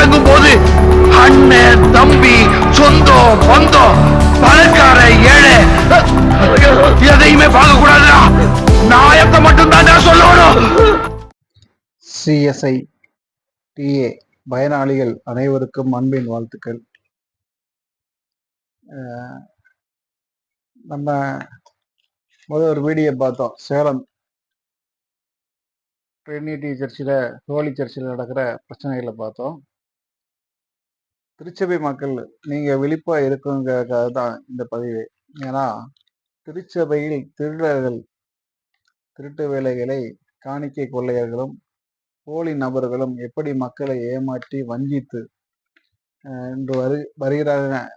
வழங்கும் போது அண்ணன் தம்பி சொந்தம் பந்தம் பணக்கார ஏழை எதையுமே பார்க்க கூடாதுடா நாயத்தை மட்டும் தான் சொல்லணும் சிஎஸ்ஐ டிஏ பயனாளிகள் அனைவருக்கும் அன்பின் வாழ்த்துக்கள். நம்ம முதல் ஒரு வீடியோ பார்த்தோம். சேலம் ட்ரினிட்டி சர்ச்சில் ஹோலி சர்ச்சில் நடக்கிற பிரச்சனைகளை பார்த்தோம். திருச்சபை மக்கள் நீங்கள் விழிப்பாக இருக்குங்கிறதுக்காக தான் இந்த பதிவு. ஏன்னா திருச்சபையில் திருடர்கள் திருட்டு வேலைகளை காணிக்கை கொள்ளையர்களும் போலி நபர்களும் எப்படி மக்களை ஏமாற்றி வஞ்சித்து என்று வரு வருகிறார்கள்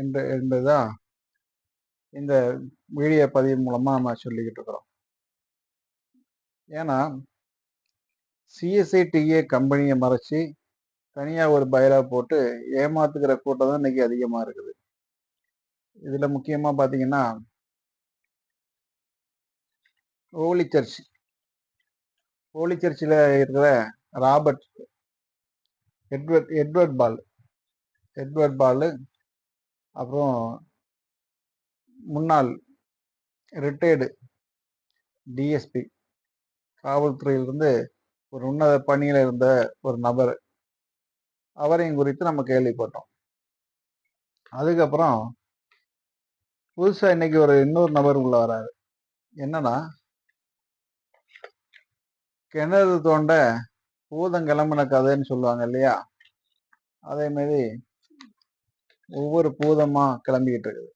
என்று என்பதுதான் இந்த வீடியோ பதிவு மூலமாக நம்ம சொல்லிக்கிட்டு இருக்கிறோம். ஏன்னா சிஎஸ்ஐடிஏ கம்பெனியை மறைச்சு தனியா ஒரு பயலாக போட்டு ஏமாத்துக்கிற கூட்டம் தான் இன்னைக்கு அதிகமா இருக்குது. இதுல முக்கியமா பாத்தீங்கன்னா ஹோலி சர்ச் ஹோலி சர்ச்சில் இருக்கிற Robert Edward Edward Paul Edward Paul அப்புறம் முன்னாள் ரிட்டையர்டு டிஎஸ்பி காவல்துறையிலிருந்து ஒரு உன்னத பணியில் இருந்த ஒரு நபர். அவரையும் குறித்து நம்ம கேள்விப்பட்டோம். அதுக்கப்புறம் புதுசா இன்னைக்கு ஒரு இன்னொரு நபர் உள்ள வராரு. என்னன்னா கிணறு தோண்ட பூதம் கிளம்பின கதைன்னு சொல்லுவாங்க இல்லையா? அதே மாதிரி ஒவ்வொரு பூதமா கிளம்பிக்கிட்டு இருக்குது.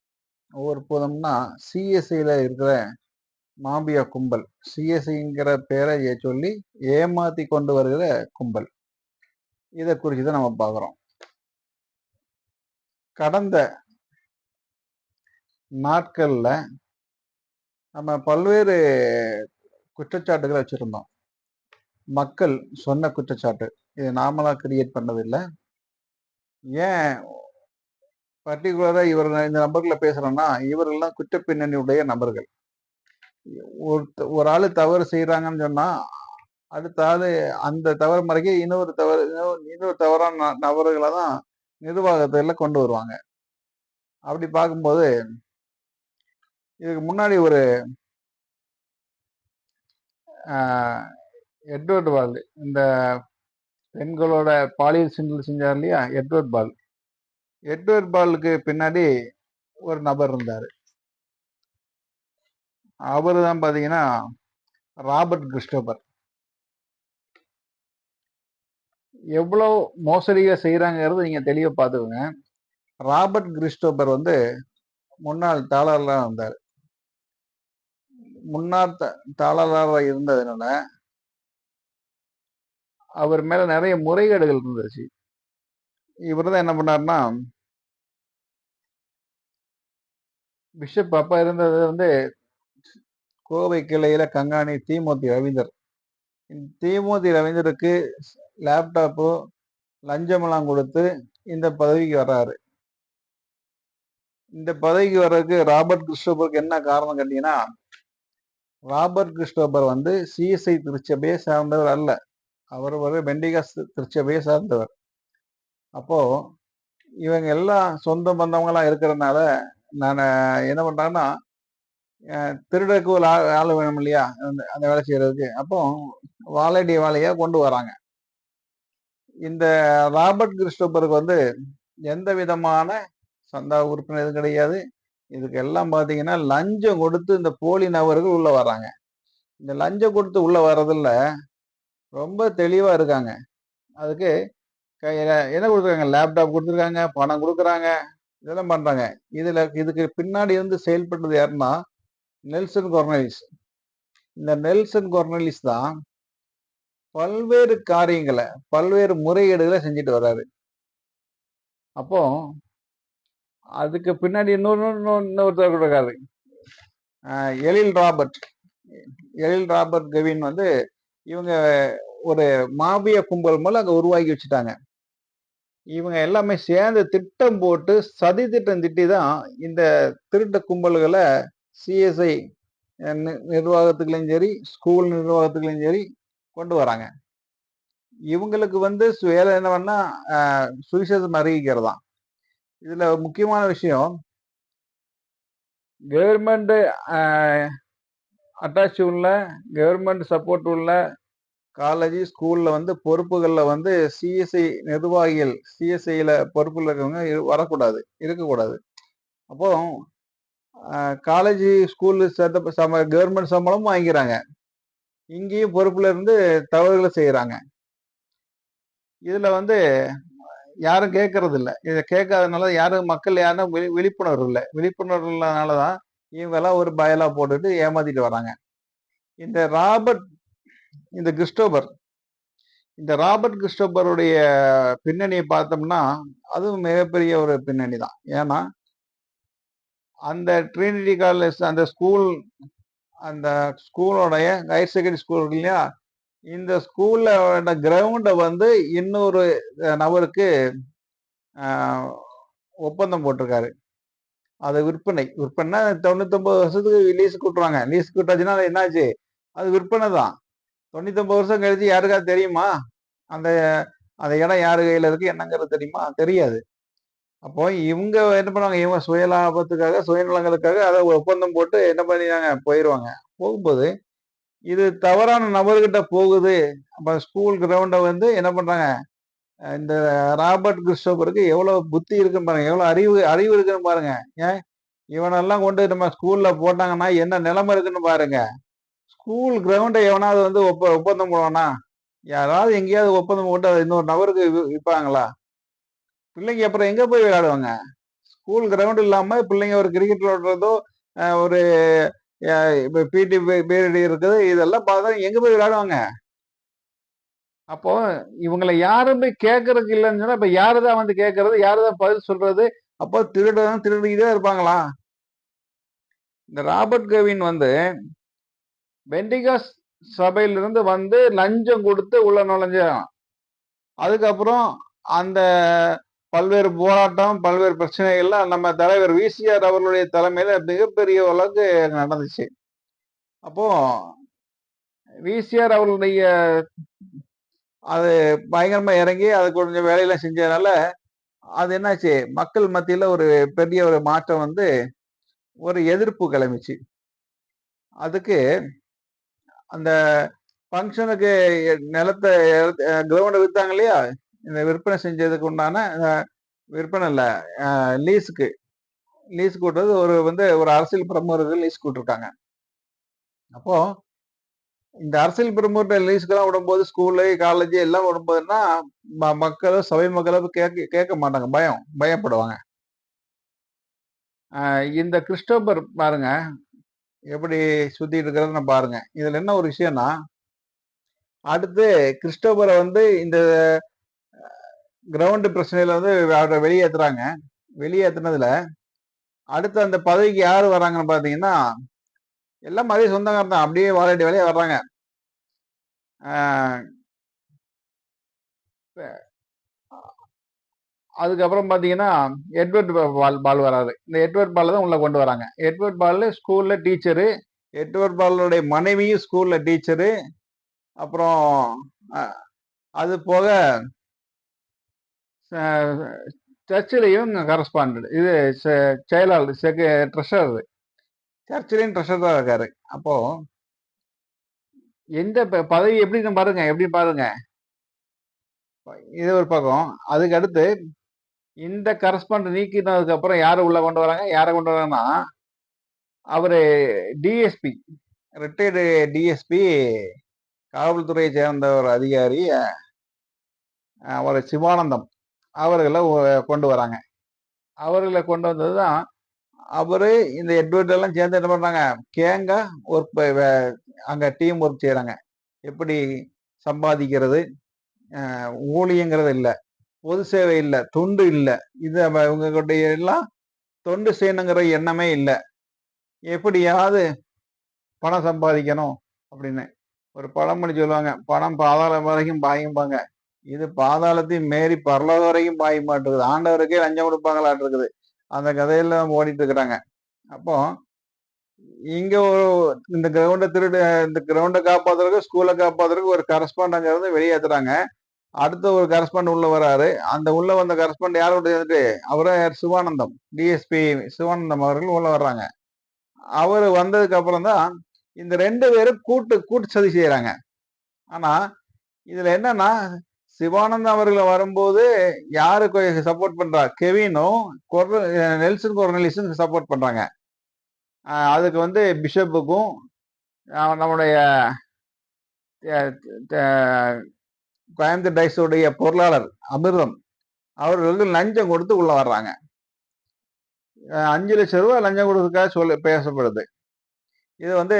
ஒவ்வொரு பூதம்னா சிஎஸ்சியில இருக்கிற மாபியா கும்பல். சிஎஸ்சிங்கிற பேரை சொல்லி ஏமாத்தி கொண்டு வருகிற கும்பல். இதை குறித்து தான் நம்ம பார்க்குறோம். கடந்த நாட்கள்ல நம்ம பல்வேறு குற்றச்சாட்டுகளை வச்சிருந்தோம். மக்கள் சொன்ன குற்றச்சாட்டு இது நாமளா கிரியேட் பண்ணதில்லை ஏன் பர்டிகுலராக இவர் இந்த நபர்களில் பேசுகிறோன்னா இவரெல்லாம் குற்ற பின்னணியுடைய நபர்கள். ஒரு ஒரு ஆளு தவறு செய்யறாங்கன்னு சொன்னா அடுத்தாவது அந்த தவறு முறைக்கு இன்னொரு தவறு இன்னொரு இன்னொரு தவறான நபர்களை தான் நிர்வாகத்தில் கொண்டு வருவாங்க. அப்படி பார்க்கும்போது இதுக்கு முன்னாடி ஒரு எட்வர்ட் பால் இந்த பெண்களோட பாலியல் சிண்டல் செஞ்சார் இல்லையா? Edward Paul. எட்வர்ட் பாலுக்கு பின்னாடி ஒரு நபர் இருந்தார். அவர் தான் பார்த்தீங்கன்னா ராபர்ட் கிறிஸ்டோபர். எவ்வளோ மோசடிகள் செய்கிறாங்கிறது நீங்கள் தெளிவாக பார்த்துக்கோங்க. ராபர்ட் கிறிஸ்டோபர் வந்து முன்னாள் தாளராக இருந்தார். முன்னாள் த- தாளராக இருந்ததுனால அவர் மேலே நிறைய முறைகேடுகள் இருந்துச்சு. இவர் தான் என்ன பண்ணாருன்னா பிஷப் அப்பா இருந்தது வந்து கோவை கிளையில கங்காணி தீமூர்த்தி ரவீந்தர். தீமூர்த்தி ரவீந்தருக்கு லேப்டாப்பு லஞ்சமெல்லாம் கொடுத்து இந்த பதவிக்கு வர்றாரு. இந்த பதவிக்கு வர்றதுக்கு ராபர்ட் கிறிஸ்டோபருக்கு என்ன காரணம் கேட்டீங்கன்னா ராபர்ட் கிறிஸ்டோபர் வந்து சிஎஸ்ஐ திருச்சபையை சார்ந்தவர் அல்ல. அவர் ஒரு பெண்டிகாஸ் திருச்சபையை சார்ந்தவர். அப்போ இவங்க எல்லாம் சொந்த பந்தவங்களா இருக்கிறதுனால நான் என்ன பண்றாங்கன்னா அஹ், திருடருக்கு ஒரு ஆள் ஆள் வேணும் இல்லையா? அந்த அந்த வேலை செய்யறதுக்கு. அப்போ வாழைடி வாழையா கொண்டு வராங்க. இந்த ராபர்ட் கிறிஸ்டோபருக்கு வந்து எந்த விதமான சந்தா உறுப்பினர் எதுவும் கிடையாது. இதுக்கு எல்லாம் பார்த்தீங்கன்னா லஞ்சம் கொடுத்து இந்த போலி நபர்கள் உள்ளே வராங்க இந்த லஞ்சம் கொடுத்து உள்ளே வர்றதுல ரொம்ப தெளிவாக இருக்காங்க. அதுக்கு கையில என்ன கொடுத்துருக்காங்க? லேப்டாப் கொடுத்துருக்காங்க பணம் கொடுக்குறாங்க இதெல்லாம் பண்ணுறாங்க இதில் இதுக்கு பின்னாடி இருந்து செயல்பட்டது யாருன்னா நெல்சன் கொர்னலிஸ். இந்த நெல்சன் கொர்னலிஸ் தான் பல்வேறு காரியங்களை பல்வேறு முறைகேடுகளை செஞ்சுட்டு வர்றாரு. அப்போ அதுக்கு பின்னாடி இன்னொரு இன்னொருத்தர் கூட இருக்காரு. எழில் ராபர்ட். எழில் ராபர்ட் கவின் வந்து இவங்க ஒரு மாபிய கும்பல் மூலம் அங்கே உருவாக்கி வச்சுட்டாங்க. இவங்க எல்லாமே சேர்ந்து திட்டம் போட்டு சதி திட்டம் திட்டி தான் இந்த திருட்டு கும்பல்களை சிஎஸ்ஐ நிர்வாகத்துக்குலையும் சரி ஸ்கூல் நிர்வாகத்துக்குலையும் சரி கொண்டு வராங்க. இவங்களுக்கு வந்து வேலை என்ன பண்ணா சுவிசேஷம் அறிவிக்கிறது தான் இதுல முக்கியமான விஷயம் கவர்மெண்ட் அட்டாச் உள்ள கவர்மெண்ட் சப்போர்ட் உள்ள காலேஜ் ஸ்கூல்ல வந்து பொறுப்புகளில் வந்து சிஎஸ்ஐ நிர்வாகிகள் சிஎஸ்ஐல பொறுப்பில் இருக்கிறவங்க வரக்கூடாது இருக்கக்கூடாது. அப்போ காலேஜ் ஸ்கூல் சேர்த்த சம கவர்மெண்ட் சம்பளமும் வாங்கிக்கிறாங்க. இங்கேயும் பொறுப்புல இருந்து தவறுகளை செய்யறாங்க இதுல வந்து யாரும் கேட்கறது இல்லை. இதை கேட்காதனால யாரும் மக்கள் யாரும் விழி- விழிப்புணர்வு இல்லை. விழிப்புணர்வு இல்லாதனாலதான் தான் இவங்கெல்லாம் ஒரு பயலா போட்டுட்டு ஏமாத்திட்டு வராங்க. இந்த ராபர்ட் இந்த கிறிஸ்டோபர் இந்த ராபர்ட் கிறிஸ்டோபருடைய பின்னணியை பார்த்தோம்னா அதுவும் மிகப்பெரிய ஒரு பின்னணி தான் ஏன்னா அந்த ட்ரினிட்டி காலேஜ் அந்த ஸ்கூல் அந்த ஸ்கூலோடைய ஹையர் செகண்டரி ஸ்கூல் இருக்கு இல்லையா? இந்த ஸ்கூலில் கிரவுண்டை வந்து இன்னொரு நபருக்கு ஒப்பந்தம் போட்டிருக்காரு. அது விற்பனை. விற்பனை தொண்ணூத்தொம்பது வருஷத்துக்கு லீஸ் கூட்டுறாங்க. லீஸ் கூட்டாச்சுன்னா அது என்னாச்சு? அது விற்பனை தான். தொண்ணூத்தொம்பது வருஷம் கழிச்சு யாருக்காவது தெரியுமா? அந்த அந்த இடம் யாரு கையில் இருக்கு? என்னங்கிறது தெரியுமா? தெரியாது. அப்போ இவங்க என்ன பண்ணுவாங்க? இவங்க சுயலாபத்துக்காக சுயநலங்களுக்காக அதை ஒப்பந்தம் போட்டு என்ன பண்ணிடுறாங்க போயிடுவாங்க. போகும்போது இது தவறான நபர்கிட்ட போகுது. அப்போ ஸ்கூல் கிரவுண்டை வந்து என்ன பண்ணுறாங்க இந்த ராபர்ட் கிறிஸ்டோபருக்கு எவ்வளோ புத்தி இருக்குன்னு பாருங்க. எவ்வளோ அறிவு அறிவு இருக்குன்னு பாருங்க. ஏன்? இவனெல்லாம் கொண்டு நம்ம ஸ்கூலில் போட்டாங்கன்னா என்ன நிலைமை இருக்குன்னு பாருங்க. ஸ்கூல் கிரவுண்டை எவனாவது வந்து ஒப்ப ஒப்பந்தம் போடுவானா? யாராவது எங்கேயாவது ஒப்பந்தம் போட்டு அதை இன்னொரு நபருக்கு விற்பாங்களா? பிள்ளைங்க அப்புறம் எங்க போய் விளையாடுவாங்க? ஸ்கூல் கிரவுண்ட் இல்லாம பிள்ளைங்க ஒரு கிரிக்கெட் விளையாடுறதோ ஒரு பிடி பீரியட் இருக்குது இதெல்லாம் பார்த்தா எங்க போய் விளையாடுவாங்க? அப்போ இவங்களை யாருமே கேட்கறதுக்கு இல்லைன்னு சொன்னா இப்ப யாருதான் வந்து கேட்கறது யாருதான் பதில் சொல்றது? அப்போ திருடன் திருடிக்கிட்டே இருப்பாங்களா? இந்த ராபர்ட் கவின் வந்து பெண்டிகாஸ் சபையிலிருந்து வந்து லஞ்சம் கொடுத்து உள்ள நுழைஞ்சான் அதுக்கப்புறம் அந்த பல்வேறு போராட்டம் பல்வேறு பிரச்சனைகள்லாம் நம்ம தலைவர் விசிஆர் அவர்களுடைய தலைமையில மிகப்பெரிய அளவுக்கு நடந்துச்சு. அப்போ விசிஆர் அவர்களுடைய அது பயங்கரமா இறங்கி அது கொஞ்சம் வேலையெல்லாம் செஞ்சதுனால அது என்னாச்சு? மக்கள் மத்தியில ஒரு பெரிய ஒரு மாற்றம் வந்து ஒரு எதிர்ப்பு கிளம்பிச்சு. அதுக்கு அந்த ஃபங்க்ஷனுக்கு நிலத்தை கிரவுண்டை விற்றாங்க இல்லையா? இந்த விற்பனை செஞ்சதுக்கு உண்டான விற்பனை இல்லை லீஸுக்கு லீஸ் கூட்டுறது ஒரு வந்து ஒரு அரசியல் பிரமுகர்கள் லீஸ் கூட்டிருக்காங்க. அப்போ இந்த அரசியல் பிரமுகர்கள் லீஸ்க்கெல்லாம் விடும்போது ஸ்கூலு காலேஜ் எல்லாம் விடும்போதுன்னா ம- மக்களும் சபை மக்களும் கேட்க கேட்க மாட்டாங்க. பயம் பயப்படுவாங்க. இந்த கிறிஸ்டோபர் பாருங்க எப்படி சுத்திட்டு இருக்கிறதுன்னு பாருங்க. இதுல என்ன ஒரு விஷயம்னா அடுத்து கிறிஸ்டோபரை வந்து இந்த கிரவுண்டு பிரச்சனையில் வந்து அவரை வெளியேற்றுறாங்க வெளியேத்துனதுல அடுத்து அந்த பதவிக்கு யார் வராங்கன்னு பார்த்தீங்கன்னா எல்லாம் அதே சொந்தக்காரர் தான். அப்படியே வாழடி வேலையே வர்றாங்க. அதுக்கப்புறம் பார்த்தீங்கன்னா எட்வர்ட் பால் பால் வராது இந்த எட்வர்ட் பால் தான் உள்ளே கொண்டு வராங்க. எட்வர்ட் பால் ஸ்கூலில் டீச்சரு. எட்வர்ட் பாலுடைய மனைவியும் ஸ்கூலில் டீச்சரு. அப்புறம் அது போக சர்ச்சிலையும் கரஸ்பாண்டட் இது செ- செயலாளர் செக ட்ரெஷரர் சர்ச்சிலையும் ட்ரெஷர் தான் இருக்காரு. அப்போ எந்த ப- பதவி எப்படின்னு பாருங்க எப்படி பாருங்க. இது ஒரு பக்கம். அதுக்கு அடுத்து இந்த கரஸ்பாண்ட் நீக்கினதுக்கு அப்புறம் யாரை உள்ள கொண்டு வராங்க? யாரை கொண்டு வராங்கன்னா அவரு டிஎஸ்பி ரிட்டையர்டு டிஎஸ்பி காவல்துறையை சேர்ந்த ஒரு அதிகாரி அவர் சிவானந்தம். அவர்களை கொண்டு வராங்க. அவர்களை கொண்டு வந்தது தான் அவர் இந்த எட்வர்ட் எல்லாம் சேர்ந்து என்ன பண்ணுறாங்க கேங்க ஒர்க் அங்கே டீம் ஒர்க் செய்கிறாங்க எப்படி சம்பாதிக்கிறது? ஊழியங்கிறது இல்லை பொது சேவை இல்லை தொண்டு இல்லை. இது இவங்களுடைய எல்லாம் தொண்டு செய்யணுங்கிற எண்ணமே இல்லை. எப்படியாவது பணம் சம்பாதிக்கணும் அப்படின்னு. ஒரு பழமொழி சொல்லுவாங்க பணம் பாதாள வரைக்கும் பாயும்பாங்க. இது பாதாளத்தையும் மேறி பரலோகம் வரைக்கும் பாய மாட்டேங்குது ஆண்டவருக்கே லஞ்சம் கொடுப்பாங்களாட்டு இருக்குது அந்த கதையில ஓடிட்டு இருக்கிறாங்க அப்போ இங்க ஒரு இந்த கிரவுண்டை திருடு இந்த கிரவுண்டை காப்பாத்துறதுக்கு ஸ்கூலை காப்பாத்துறதுக்கு ஒரு கரஸ்பாண்டுங்க இருந்து வெளியேற்றுறாங்க அடுத்த ஒரு கரஸ்பாண்ட் உள்ள வராரு. அந்த உள்ள வந்த கரஸ்பாண்ட் யாரோட சேர்ந்துட்டு அவரே சிவானந்தம். டிஎஸ்பி சிவானந்தம் அவர்கள் உள்ள வர்றாங்க. அவர் வந்ததுக்கு அப்புறம் தான் இந்த ரெண்டு பேரும் கூட்டு கூட்டு சதி செய்யறாங்க. ஆனா இதுல என்னன்னா சிவானந்தம் அவர்கள் வரும்போது யாருக்கு சப்போர்ட் பண்றா? கெவினும் நெல்சன் கொர்னலிஸும் சப்போர்ட் பண்றாங்க. அதுக்கு வந்து பிஷப்புக்கும் நம்முடைய அஹ் கோயம்புத்தூர் டைஸுடைய பொருளாளர் அமிர்தம் அவர்கள் வந்து லஞ்சம் கொடுத்து உள்ள வர்றாங்க. அஞ்சு லட்சம் ரூபாய் லஞ்சம் கொடுத்துக்காக சொல்ல பேசப்படுது. இது வந்து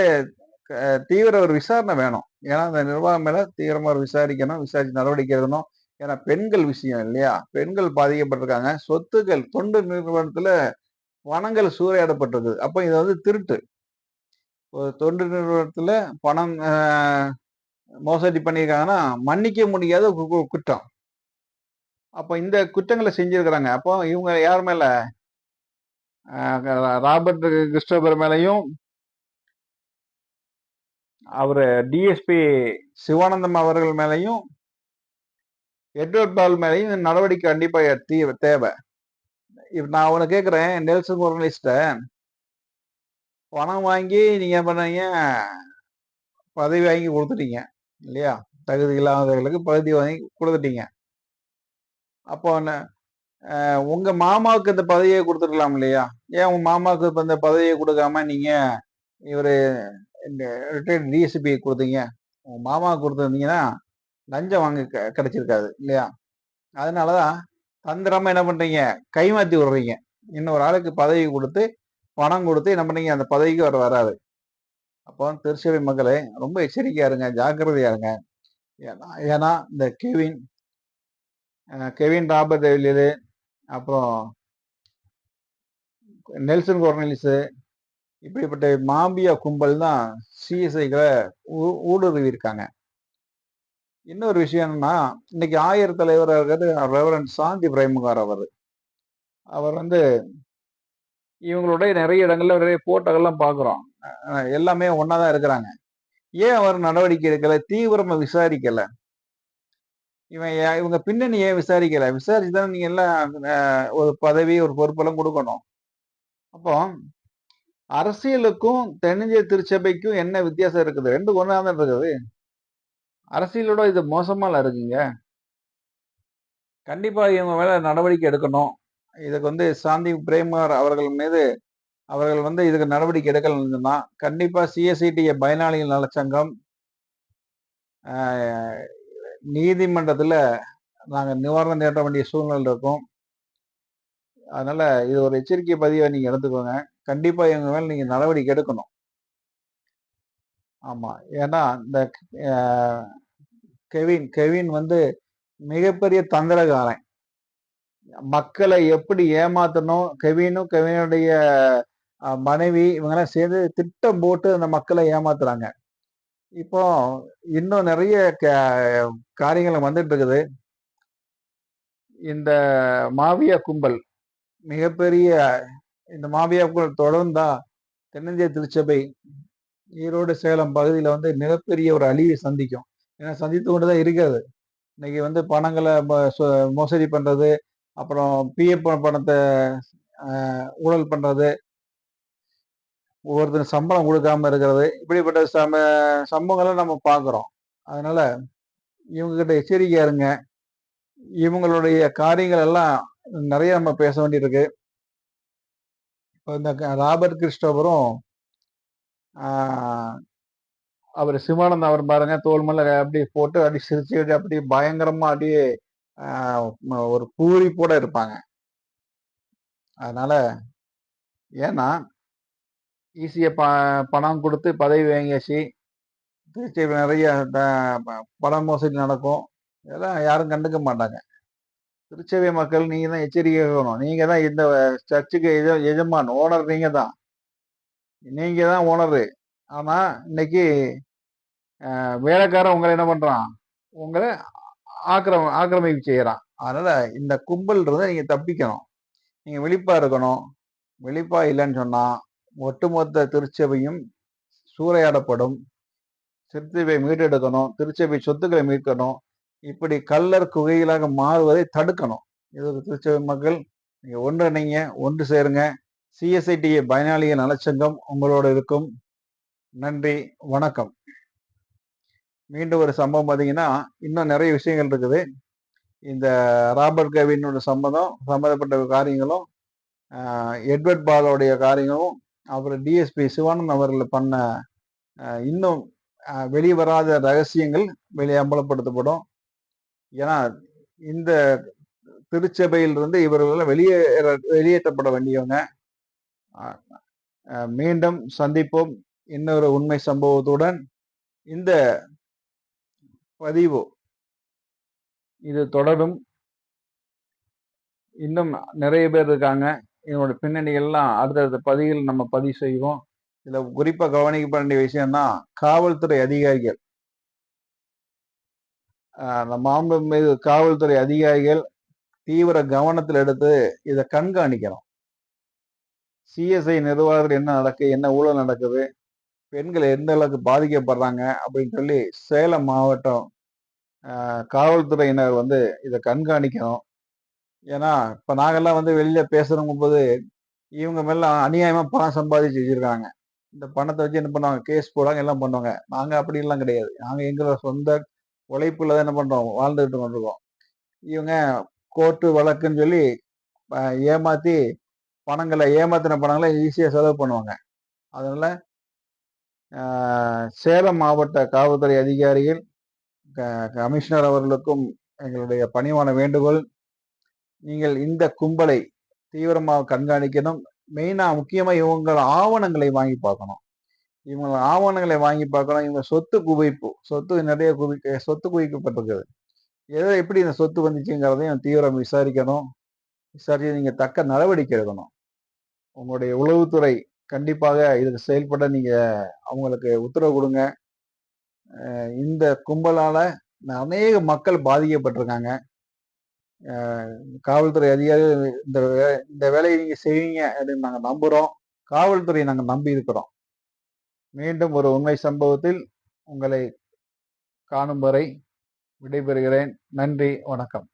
தீவிர ஒரு விசாரணை வேணும். ஏன்னா அந்த நிர்வாகம் மேல தீவிரமா ஒரு விசாரிக்கணும் விசாரிச்சு நடவடிக்கை எடுக்கணும். ஏன்னா பெண்கள் விஷயம் இல்லையா? பெண்கள் பாதிக்கப்பட்டிருக்காங்க. சொத்துக்கள் தொண்டு நிறுவனத்துல பணங்கள் சூறையாடப்பட்டிருக்கு அப்போ இது வந்து திருட்டு. ஒரு தொண்டு நிறுவனத்துல பணம் மோசடி பண்ணியிருக்காங்கன்னா மன்னிக்க முடியாத கு- குற்றம். அப்போ இந்த குற்றங்களை செஞ்சிருக்கிறாங்க. அப்போ இவங்க யார் மேல? ராபர்ட் கிறிஸ்டோபர் மேலையும் அவர் டிஎஸ்பி சிவானந்தம் அவர்கள் மேலையும் எட்வர்ட் பால் மேலையும் இந்த நடவடிக்கை கண்டிப்பாக தீ- தேவை. இப்போ நான் அவனை கேட்குறேன் நெல்சன் ஜெர்னலிஸ்ட பணம் வாங்கி நீங்கள் என்ன பண்ணீங்க? பதவி வாங்கி கொடுத்துட்டீங்க இல்லையா? தகுதி இல்லாதவர்களுக்கு பதவி வாங்கி கொடுத்துட்டீங்க. அப்போ என்ன- மாமாவுக்கு இந்த பதவியை கொடுத்துருக்கலாம் இல்லையா ஏன் உங்கள் மாமாவுக்கு இப்போ இந்த பதவியை கொடுக்காம நீங்கள் இவர் இந்த ரிட்டையர்ட் டிஎஸ்பி கொடுத்தீங்க. உங்கள் மாமாவுக்கு கொடுத்துருந்தீங்கன்னா லஞ்சம் வாங்க க- கிடைச்சிருக்காது இல்லையா? அதனால தான் தந்திரமாக என்ன பண்ணுறீங்க கைமாற்றி விடுறீங்க. இன்னொரு ஆளுக்கு பதவி கொடுத்து பணம் கொடுத்து என்ன பண்ணுறீங்க அந்த பதவிக்கு வர வராது. அப்போ திருச்சபை மக்களே ரொம்ப எச்சரிக்கையாக இருங்க ஜாக்கிரதையாக இருங்க. ஏன்னா ஏன்னா இந்த கெவின் கெவின் ராபர்ட் டெவிலியரு அப்புறம் நெல்சன் கோர்னலிஸு இப்படிப்பட்ட மாபியா கும்பல் தான் சிஎஸ்ஐகளை ஊடுருவி இருக்காங்க இன்னொரு விஷயம் என்னன்னா இன்னைக்கு ஆயர் இருக்கிறது ரெவரன் சாந்தி பிரேமுகார் அவர். அவர் வந்து இவங்களுடைய நிறைய இடங்கள்ல நிறைய போட்டோகள்லாம் பார்க்குறோம் எல்லாமே ஒன்றா தான் இருக்கிறாங்க. ஏன் அவர் நடவடிக்கை எடுக்கல? தீவிரமாக விசாரிக்கலை. இவன் ஏன் இவங்க பின்னணி ஏன் விசாரிக்கல? விசாரிச்சு தான் நீங்க எல்லாம் ஒரு பதவி ஒரு பொறுப்பெல்லாம் கொடுக்கணும். அப்போ அரசியலுக்கும் தென்னிந்திய திருச்சபைக்கும் என்ன வித்தியாசம் இருக்குது? ரெண்டு ஒன்றா தான் இருக்குது? அரசியலோட இது மோசமாக இருக்குங்க. கண்டிப்பாக இவங்க மேலே நடவடிக்கை எடுக்கணும். இதுக்கு வந்து சாந்தி பிரேமர் அவர்கள் மீது அவர்கள் வந்து இதுக்கு நடவடிக்கை எடுக்கலன்னா கண்டிப்பாக சிஎஸ்சிடிஏ பயனாளிகள் நலச்சங்கம் நீதிமன்றத்தில் நாங்கள் நிவாரணம் தேட்ட வேண்டிய சூழ்நிலை இருக்கும். அதனால் இது ஒரு எச்சரிக்கை பதிவை நீங்கள் எடுத்துக்கோங்க. கண்டிப்பா இவங்க மேல நீங்க நடவடிக்கை எடுக்கணும். ஆமா. ஏன்னா இந்த கெவின் கெவின் வந்து மிகப்பெரிய தந்திரகாரன் மக்களை எப்படி ஏமாத்தணும்? கெவினும் கெவினுடைய மனைவி இவங்கெல்லாம் சேர்ந்து திட்டம் போட்டு அந்த மக்களை ஏமாத்துறாங்க. இப்போ இன்னும் நிறைய காரியங்கள் வந்துட்டு இருக்குது இந்த மாவியா கும்பல் மிகப்பெரிய இந்த மாவியா தொடர்ந்தா தென்னிந்திய திருச்சபை ஈரோடு சேலம் பகுதியில் வந்து மிகப்பெரிய ஒரு அழிவை சந்திக்கும். ஏன்னா சந்தித்து கொண்டு தான் இருக்கிறது. இன்னைக்கு வந்து பணங்களை ம- மோசடி பண்ணுறது அப்புறம் பிஎஃப் பணத்தை ஊழல் பண்ணுறது ஒவ்வொருத்தரும் சம்பளம் கொடுக்காம இருக்கிறது இப்படிப்பட்ட சம சம்பவங்களை நம்ம பார்க்குறோம். அதனால் இவங்ககிட்ட எச்சரிக்கையாருங்க இருங்க. இவங்களுடைய காரியங்கள் எல்லாம் நிறைய நம்ம பேச வேண்டியிருக்கு. இந்த க- ராபர்ட் கிறிஸ்டோபரும் அவர் சிவானந்த் அவர் பாருங்க தோல் மேல அப்படியே போட்டு அப்படி சிரிச்சு அப்படி அப்படியே பயங்கரமா அப்படியே ஒரு பூரிப்போட இருப்பாங்க. அதனால ஏன்னா ஈஸியா ப பணம் கொடுத்து பதவி வாங்கியாச்சு. திருச்சி நிறைய பண மோசடி நடக்கும். இதெல்லாம் யாரும் கண்டுக்க மாட்டாங்க. திருச்சபை மக்கள் நீங்க தான் எச்சரிக்கை இருக்கணும். நீங்க தான் இந்த சர்ச்சுக்கு எஜ எஜமான் ஓனர் நீங்க தான் நீங்க தான் ஓனரு. ஆனா இன்னைக்கு வேலைக்காரன் உங்களை என்ன பண்றான்? உங்களை ஆக்கிரம ஆக்கிரமிப்பு செய்யறான். அதனால இந்த கும்பல் இருந்தா நீங்க தப்பிக்கணும். நீங்க விழிப்பா இருக்கணும். விழிப்பா இல்லைன்னு சொன்னா ஒட்டுமொத்த திருச்சபையும் சூறையாடப்படும். திருச்சபை மீட்டெடுக்கணும். திருச்சபை சொத்துக்களை மீட்கணும். இப்படி கல்லர் குகைகளாக மாறுவதை தடுக்கணும். இது ஒரு திருச்சபை மக்கள் நீங்கள் ஒன்றிணைங்க ஒன்று சேருங்க. சிஎஸ்ஐடி பயனாளிகள் நலச்சங்கம் உங்களோட இருக்கும். நன்றி வணக்கம். மீண்டும் ஒரு சம்பவம் பார்த்தீங்கன்னா இன்னும் நிறைய விஷயங்கள் இருக்குது. இந்த ராபர்ட் கவினோட சம்மதம் சம்மந்தப்பட்ட காரியங்களும் எட்வர்ட் பாலோடைய காரியங்களும் அப்புறம் டிஎஸ்பி சிவானந்த் அவர்கள் பண்ண இன்னும் வெளிவராத ரகசியங்கள் வெளியே அம்பலப்படுத்தப்படும். ஏன்னா இந்த திருச்சபையிலிருந்து இவர்கள் வெளியே வெளியேற்றப்பட வேண்டியவங்க. மீண்டும் சந்திப்போம். இன்னொரு உண்மை சம்பவத்துடன் இந்த பதிவு இது தொடரும். இன்னும் நிறைய பேர் இருக்காங்க. இதனோட பின்னணிகள்லாம் அடுத்தடுத்த பதிவில் நம்ம பதிவு செய்வோம். இதில் குறிப்பாக கவனிக்க வேண்டிய விஷயம்னா காவல்துறை அதிகாரிகள். ஆஹ் நம்ம மீது காவல்துறை அதிகாரிகள் தீவிர கவனத்தில் எடுத்து இதை கண்காணிக்கணும். சிஎஸ்ஐ நிர்வாகத்தில் என்ன நடக்கு என்ன ஊழல் நடக்குது பெண்கள் எந்த அளவுக்கு பாதிக்கப்படுறாங்க அப்படின்னு சொல்லி சேலம் மாவட்டம் காவல்துறையினர் வந்து இதை கண்காணிக்கணும். ஏன்னா இப்போ நாங்கெல்லாம் வந்து வெளியில் பேசுகிறவங்க போது இவங்க மேல அநியாயமாக பணம் சம்பாதிச்சு வச்சிருக்காங்க. இந்த பணத்தை வச்சு என்ன பண்ணுவாங்க? கேஸ் போடுவாங்க எல்லாம் பண்ணுவாங்க. நாங்கள் அப்படிலாம் கிடையாது. நாங்கள் எங்களோட சொந்த உழைப்பில் தான் என்ன பண்ணுறோம் வாழ்ந்துகிட்டு கொண்டிருக்கோம் இவங்க கோர்ட்டு வழக்குன்னு சொல்லி ஏமாற்றி பணங்களை ஏமாத்தின பணங்களை ஈஸியாக செலவு பண்ணுவாங்க. அதனால் சேலம் மாவட்ட காவல்துறை அதிகாரிகள் க- கமிஷனர் அவர்களுக்கும் எங்களுடைய பணிவான வேண்டுகோள் நீங்கள் இந்த கும்பலை தீவிரமாக கண்காணிக்கணும். மெயினாக முக்கியமாக இவங்கள ஆவணங்களை வாங்கி பார்க்கணும். இவங்க ஆவணங்களை வாங்கி பார்க்கணும். இவங்க சொத்து குவிப்பு சொத்து நிறைய குவிக்க சொத்து குவிக்கப்பட்டிருக்குது. எதை எப்படி இந்த சொத்து வந்துச்சுங்கிறதையும் தீவிரம் விசாரிக்கணும். விசாரிச்சு நீங்கள் தக்க நடவடிக்கை எடுக்கணும். உங்களுடைய உளவுத்துறை கண்டிப்பாக இதுக்கு செயல்பட நீங்கள் அவங்களுக்கு உத்தரவு கொடுங்க. இந்த கும்பலால் அநேக மக்கள் பாதிக்கப்பட்டிருக்காங்க. காவல்துறை அதிகாரிகள் இந்த வே- இந்த வேலையை நீங்கள் செய்வீங்க அப்படின்னு நாங்கள் நம்புகிறோம் காவல்துறையை நாங்கள் நம்பி இருக்கிறோம். மீண்டும் ஒரு உண்மை சம்பவத்தில் உங்களை காணும் வரை விடைபெறுகிறேன். நன்றி வணக்கம்.